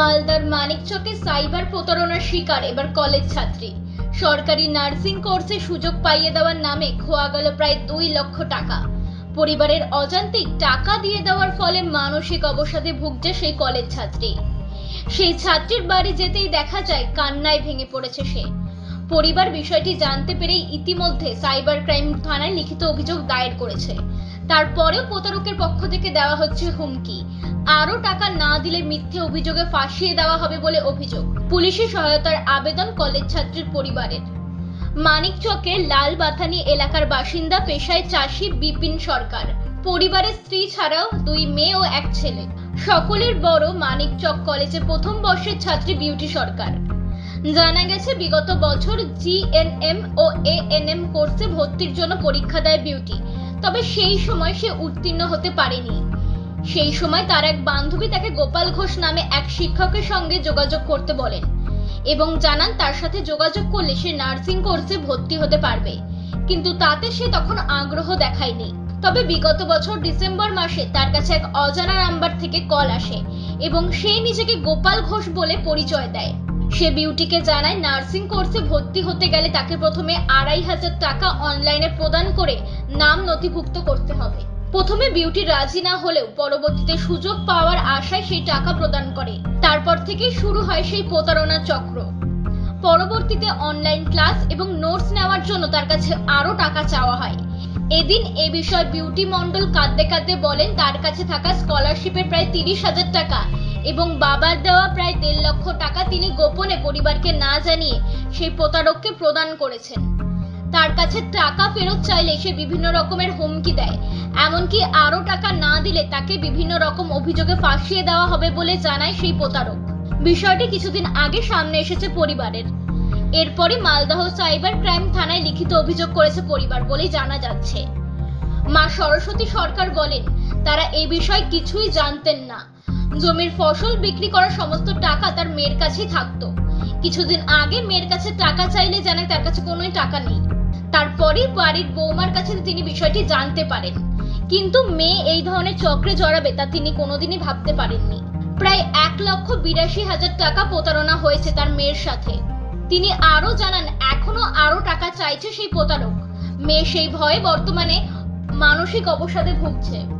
মালদার মানিকচকে সাইবার প্রতারণার শিকার, এবার কলেজ ছাত্রী। সরকারি নার্সিং কোর্সে সুযোগ পাইয়ে দেওয়ার নামে খোয়া গেল প্রায় দুই লক্ষ টাকা। পরিবারের অজান্তেই টাকা দিয়ে দেওয়ার ফলে মানসিক অবসাদে ভুগছে সেই কলেজ ছাত্রী। সেই ছাত্রীর বাড়ি যেতেই দেখা যায় কান্নায় ভেঙে পড়েছে সে। পরিবার বিষয়টি জানতে পেরেই ইতিমধ্যে সাইবার ক্রাইম থানায় লিখিত অভিযোগ দায়ের করেছে। তারপরেও প্রতারকের পক্ষ থেকে দেওয়া হচ্ছে হুমকি। আরও টাকা না দিলে মিথ্যে অভিযোগে ফাঁসিয়ে দেওয়া হবে বলে অভিযোগ। পুলিশের সহায়তার আবেদন কলেজ ছাত্রীর পরিবারের। মানিকচকের লাল বাথানি এলাকার বাসিন্দা পেশায় চাষি বিপিন সরকার। পরিবারের স্ত্রী ছাড়াও দুই মেয়ে ও এক ছেলে। সকলের বড় মানিকচক কলেজে প্রথম বর্ষের ছাত্রী বিউটি সরকার। জানা গেছে, বিগত বছর জিএনএম ও এএনএম কোর্সে ভর্তির জন্য পরীক্ষা দেয় বিউটি তবে সেই সময় সে উত্তীর্ণ হতে পারেনি। সেই সময় তার এক বান্ধবী তাকে গোপাল ঘোষ নামে এক শিক্ষকের সঙ্গে যোগাযোগ করতে বলেন এবং জানান তার সাথে যোগাযোগ করলে সে নার্সিং কোর্সে ভর্তি হতে পারবে। কিন্তু তাতে সে তখন আগ্রহ দেখায়নি। তবে বিগত বছর ডিসেম্বর মাসে তার কাছে এক অজানা নাম্বার থেকে কল আসে এবং সে নিজেকে গোপাল ঘোষ বলে পরিচয় দেয়। সে বিউটিকে জানায়, নার্সিং কোর্সে ভর্তি হতে গেলে তাকে প্রথমে আড়াই হাজার টাকা অনলাইনে প্রদান করে নাম নথিভুক্ত করতে হবে। প্রথমে বিউটি রাজি না হলেও পরবর্তীতে সুযোগ পাওয়ার আশায় সেই টাকা প্রদান করে। তারপর থেকেই শুরু হয় সেই প্রতারণা চক্র। পরবর্তীতে অনলাইন ক্লাস এবং নোটস নেওয়ার জন্য তার কাছে আরও টাকা চাওয়া হয়। এদিন এ বিষয়ে বিউটি মণ্ডল কাঁদতে কাঁদতে বলেন, তার কাছে থাকা স্কলারশিপের প্রায় তিরিশ হাজার টাকা। এবং বাবার দেওয়া প্রায় দেড় লক্ষ টাকা তিনি গোপনে পরিবারকে না জানিয়ে সেই প্রতারককে প্রদান করেছেন। তার কাছে টাকা ফেরত চাইলে সে বিভিন্ন রকমের হুমকি দেয়। এমনকি আরও টাকা না দিলে তাকে বিভিন্ন রকম অভিযোগে ফাঁসিয়ে দেওয়া হবে বলে জানায় সেই প্রতারক। বিষয়টি কিছুদিন আগে সামনে এসেছে পরিবারের। এরপরে মালদহ সাইবার ক্রাইম থানায় লিখিত অভিযোগ করেছে পরিবার বলেই জানা যাচ্ছে। মা সরস্বতী সরকার বলেন, তারা এই বিষয়ে কিছুই জানতেন না। জমির ফসল বিক্রি করার সমস্ত টাকা তার মেয়ের কাছেই থাকতো। কিছুদিন আগে মেয়ের কাছে টাকা চাইলে জানায় তার কাছে কোনোই টাকা নেই। তারপরে বাড়ির বৌমার কাছে তিনি বিষয়টি জানতে পারেন। কিন্তু মেয়ে এই ধরনের চক্রে জড়াবে তা তিনি কোনোদিনই ভাবতে পারেননি। প্রায় এক লক্ষ বিরাশি হাজার টাকা প্রতারণা হয়েছে তার মেয়ের সাথে। তিনি আরও জানান, এখনও আরও টাকা চাইছে সেই প্রতারক। মেয়ে সেই ভয়ে বর্তমানে মানসিক অবসাদে ভুগছে।